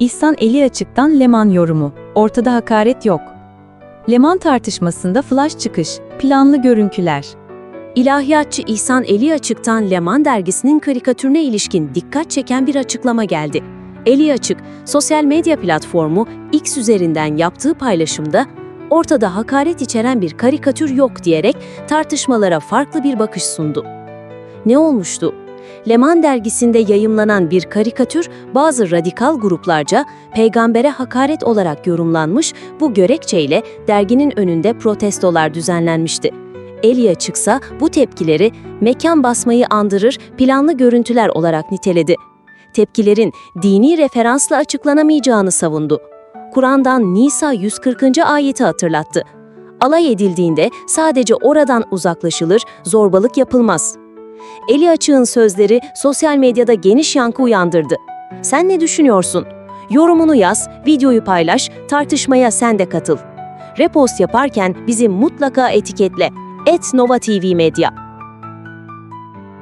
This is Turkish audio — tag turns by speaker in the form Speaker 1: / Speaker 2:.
Speaker 1: İhsan eli açıktan Leman yorumu. Ortada hakaret yok. Leman tartışmasında flash çıkış, planlı görüntüler.
Speaker 2: İlahiyatçı İhsan Eli Açık'tan Leman dergisinin karikatürüne ilişkin dikkat çeken bir açıklama geldi. Eli Açık, sosyal medya platformu X üzerinden yaptığı paylaşımda ortada hakaret içeren bir karikatür yok diyerek tartışmalara farklı bir bakış sundu. Ne olmuştu? Leman dergisinde yayımlanan bir karikatür bazı radikal gruplarca peygambere hakaret olarak yorumlanmış bu gerekçeyle derginin önünde protestolar düzenlenmişti. Elia çıksa bu tepkileri mekan basmayı andırır planlı görüntüler olarak niteledi. Tepkilerin dini referansla açıklanamayacağını savundu. Kur'an'dan Nisa 140. ayeti hatırlattı. Alay edildiğinde sadece oradan uzaklaşılır, zorbalık yapılmaz. Eli Açık'ın sözleri sosyal medyada geniş yankı uyandırdı. Sen ne düşünüyorsun? Yorumunu yaz, videoyu paylaş, tartışmaya sen de katıl. Repost yaparken bizi mutlaka etiketle. Et Nova TV Medya.